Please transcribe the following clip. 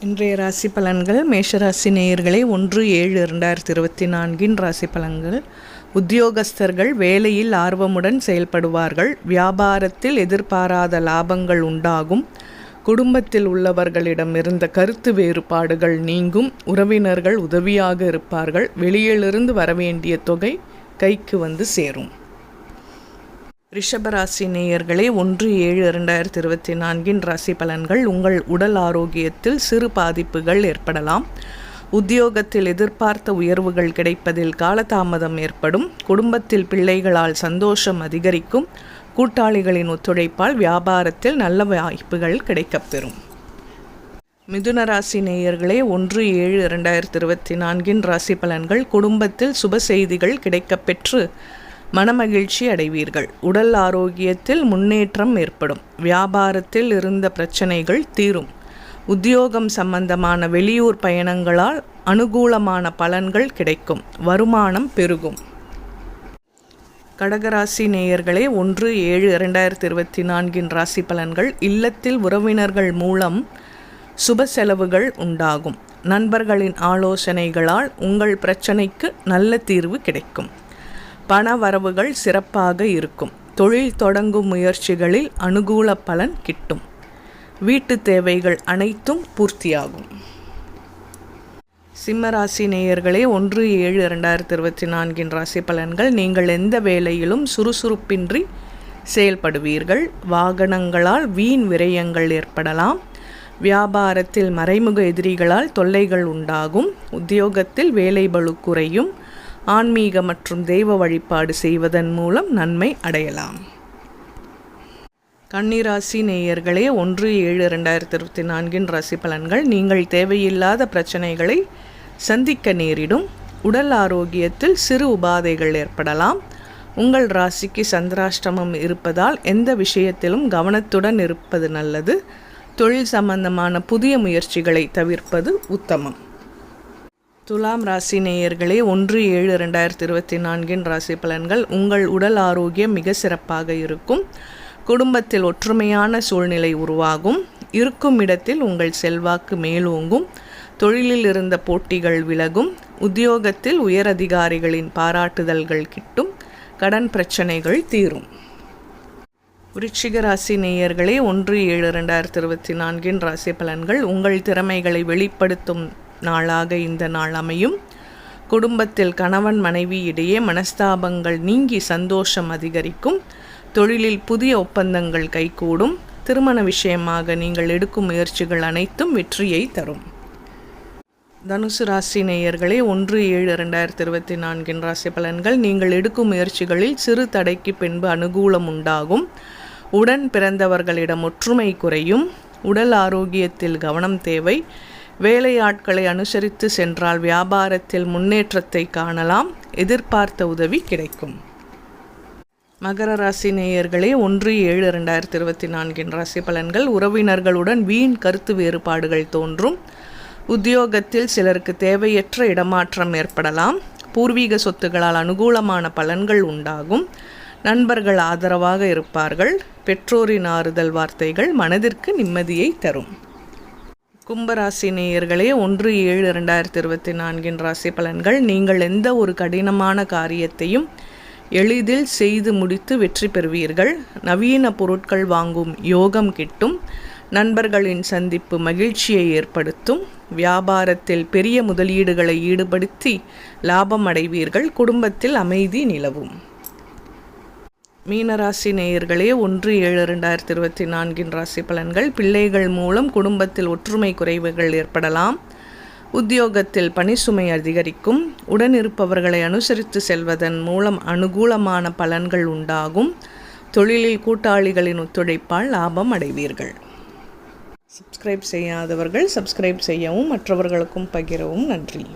இன்றைய ராசி பலன்கள் மேஷராசி நேயர்களே ஒன்று ஏழு இரண்டாயிரத்தி இருபத்தி நான்கின் ராசி பலன்கள். உத்தியோகஸ்தர்கள் வேலையில் ஆர்வமுடன் செயல்படுவார்கள். வியாபாரத்தில் எதிர்பாராத லாபங்கள் உண்டாகும். குடும்பத்தில் உள்ளவர்களிடம் இருந்த கருத்து வேறுபாடுகள் நீங்கும். உறவினர்கள் உதவியாக இருப்பார்கள். வெளியிலிருந்து வரவேண்டிய தொகை கைக்கு வந்து சேரும். ரிஷபராசி நேயர்களே ஒன்று ஏழு இரண்டாயிரத்தி இருபத்தி நான்கின் ராசி பலன்கள். உங்கள் உடல் ஆரோக்கியத்தில் சிறு பாதிப்புகள் ஏற்படலாம். உத்தியோகத்தில் எதிர்பார்த்த உயர்வுகள் கிடைப்பதில் காலதாமதம் ஏற்படும். குடும்பத்தில் பிள்ளைகளால் சந்தோஷம் அதிகரிக்கும். கூட்டாளிகளின் ஒத்துழைப்பால் வியாபாரத்தில் நல்ல வாய்ப்புகள் கிடைக்கப்பெறும். மிதுன ராசி நேயர்களே ஒன்று ஏழு இரண்டாயிரத்தி இருபத்தி நான்கின் ராசி பலன்கள். குடும்பத்தில் சுப செய்திகள் கிடைக்கப்பெற்று மனமகிழ்ச்சி அடைவீர்கள். உடல் ஆரோக்கியத்தில் முன்னேற்றம் ஏற்படும். வியாபாரத்தில் இருந்த பிரச்சனைகள் தீரும். உத்தியோகம் சம்பந்தமான வெளியூர் பயணங்களால் அனுகூலமான பலன்கள் கிடைக்கும். வருமானம் பெருகும். கடகராசி நேயர்களே ஒன்று ஏழு இரண்டாயிரத்தி இருபத்தி நான்கின் ராசி பலன்கள் இல்லத்தில் உறவினர்கள் மூலம் சுப செலவுகள் உண்டாகும். நண்பர்களின் ஆலோசனைகளால் உங்கள் பிரச்சனைக்கு நல்ல தீர்வு கிடைக்கும். பண வரவுகள் சிறப்பாக இருக்கும். தொழில் தொடங்கும் முயற்சிகளில் அனுகூல பலன் கிட்டும். வீட்டு தேவைகள் அனைத்தும் பூர்த்தியாகும். சிம்மராசி நேயர்களே ஒன்று ஏழு இரண்டாயிரத்தி இருபத்தி நான்கின் ராசி பலன்கள் நீங்கள் எந்த வேலையிலும் சுறுசுறுப்பின்றி செயல்படுவீர்கள். வாகனங்களால் வீண் விரயங்கள் ஏற்படலாம். வியாபாரத்தில் மறைமுக எதிரிகளால் தொல்லைகள் உண்டாகும். உத்தியோகத்தில் வேலை பளு குறையும். ஆன்மீக மற்றும் தெய்வ வழிபாடு செய்வதன் மூலம் நன்மை அடையலாம். கன்னிராசி நேயர்களே ஒன்று ஏழு ரெண்டாயிரத்தி இருபத்தி நான்கின் ராசி பலன்கள். நீங்கள் தேவையில்லாத பிரச்சனைகளை சந்திக்க நேரிடும். உடல் ஆரோக்கியத்தில் சிறு உபாதைகள் ஏற்படலாம். உங்கள் ராசிக்கு சந்திராஷ்டமம் இருப்பதால் எந்த விஷயத்திலும் கவனத்துடன் இருப்பது நல்லது. தொழில் சம்பந்தமான புதிய முயற்சிகளை தவிர்ப்பது உத்தமம். துலாம் ராசி நேயர்களே ஒன்று ஏழு ரெண்டாயிரத்தி இருபத்தி நான்கின் ராசி பலன்கள் உங்கள் உடல் ஆரோக்கியம் மிக சிறப்பாக இருக்கும். குடும்பத்தில் ஒற்றுமையான சூழ்நிலை உருவாகும். இருக்கும் இடத்தில் உங்கள் செல்வாக்கு மேலோங்கும். தொழிலில் இருந்த போட்டிகள் விலகும். உத்தியோகத்தில் உயரதிகாரிகளின் பாராட்டுதல்கள் கிட்டும். கடன் பிரச்சனைகள் தீரும். விருச்சிக ராசி நேயர்களே ஒன்று ஏழு ரெண்டாயிரத்தி இருபத்தி நான்கின் ராசி பலன்கள் உங்கள் திறமைகளை வெளிப்படுத்தும் நாளாக இந்த நாள் அமையும். குடும்பத்தில் கணவன் மனைவி இடையே மனஸ்தாபங்கள் நீங்கி சந்தோஷம் அதிகரிக்கும். தொழிலில் புதிய ஒப்பந்தங்கள் கைகூடும். திருமண விஷயமாக நீங்கள் எடுக்கும் முயற்சிகள் அனைத்தும் வெற்றியை தரும். தனுசு ராசி நேயர்களே ஒன்று ஏழு ரெண்டாயிரத்தி இருபத்தி நான்கின் ராசி பலன்கள் நீங்கள் எடுக்கும் முயற்சிகளில் சிறு தடைக்கு பின்பு அனுகூலம் உண்டாகும். உடன் பிறந்தவர்களிடம் ஒற்றுமை குறையும். உடல் ஆரோக்கியத்தில் கவனம் தேவை. வேலையாட்களை அனுசரித்து சென்றால் வியாபாரத்தில் முன்னேற்றத்தை காணலாம். எதிர்பார்த்த உதவி கிடைக்கும். மகர ராசி நேயர்களே ஒன்று ஏழு ரெண்டாயிரத்தி இருபத்தி நான்கின் ராசி பலன்கள் உறவினர்களுடன் வீண் கருத்து வேறுபாடுகள் தோன்றும். உத்தியோகத்தில் சிலருக்கு தேவையற்ற இடமாற்றம் ஏற்படலாம். பூர்வீக சொத்துகளால் அனுகூலமான பலன்கள் உண்டாகும். நண்பர்கள் ஆதரவாக இருப்பார்கள். பெற்றோரின் ஆறுதல் வார்த்தைகள் மனதிற்கு நிம்மதியை தரும். கும்பராசி நேயர்களே ஒன்று ஏழு ரெண்டாயிரத்தி இருபத்தி நான்கின் ராசி பலன்கள். நீங்கள் எந்த ஒரு கடினமான காரியத்தையும் எளிதில் செய்து முடித்து வெற்றி பெறுவீர்கள். நவீன பொருட்கள் வாங்கும் யோகம் கிட்டும் நண்பர்களின் சந்திப்பு மகிழ்ச்சியை ஏற்படுத்தும் வியாபாரத்தில் பெரிய முதலீடுகளை ஈடுபடுத்தி லாபம் அடைவீர்கள் குடும்பத்தில் அமைதி நிலவும். மீனராசி நேயர்களே ஒன்று ஏழு ரெண்டாயிரத்தி இருபத்தி நான்கின் ராசி பலன்கள். பிள்ளைகள் மூலம் குடும்பத்தில் ஒற்றுமை குறைவுகள் ஏற்படலாம். உத்தியோகத்தில் பணிசுமை அதிகரிக்கும். உடன் இருப்பவர்களை அனுசரித்து செல்வதன் மூலம் அனுகூலமான பலன்கள் உண்டாகும். தொழிலில் கூட்டாளிகளின் ஒத்துழைப்பால் லாபம் அடைவீர்கள். சப்ஸ்கிரைப் செய்யாதவர்கள் சப்ஸ்கிரைப் செய்யவும் மற்றவர்களுக்கும் பகிரவும் நன்றி.